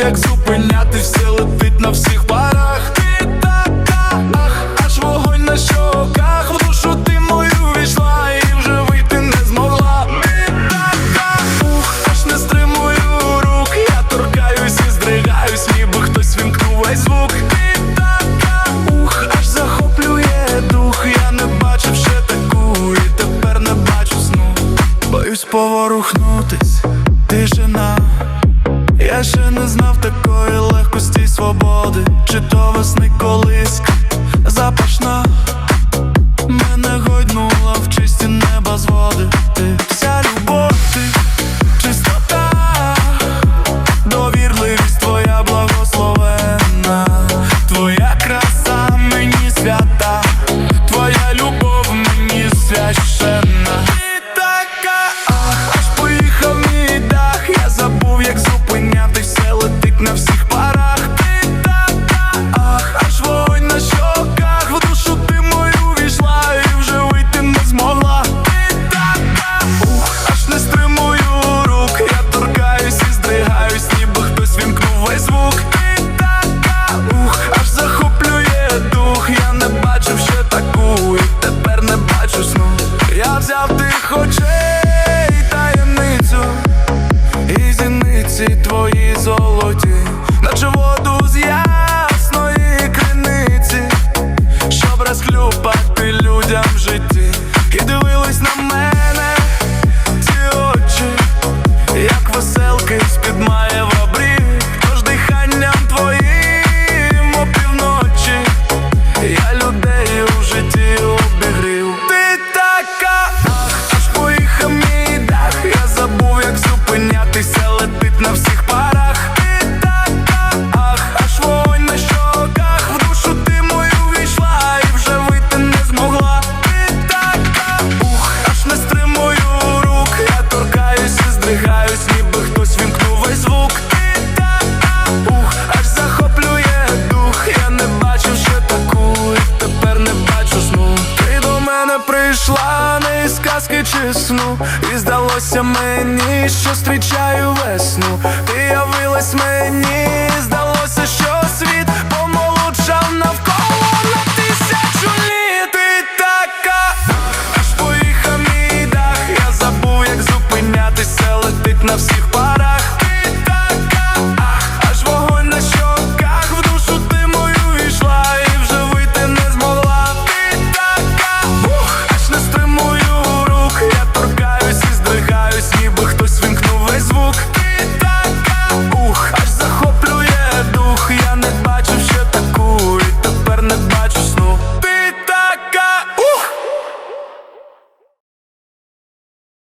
як зупиняти все летить на всіх парах. Ти така, ах, аж вогонь на щоках. В душу ти мою війшла і вже вийти не змогла. Ти така, ух, аж не стримую рук. Я торкаюсь і здригаюсь, ніби хтось вімкнув весь звук. Ти така, ух, аж захоплює дух. Я не бачив ще таку, і тепер не бачу сну. Боюсь поворухнутись, тишина. Ще не знав такої легкості свободи, чи то весни колись запашна. Здригаюсь, ніби хтось вімкнув весь звук. І ух, аж захоплює дух. Я не бачив ще таку, тепер не бачу сну. Ти до мене прийшла не із казки чи сну І здалося мені, що зустрічаю весну. Ти явилась мені, здалося,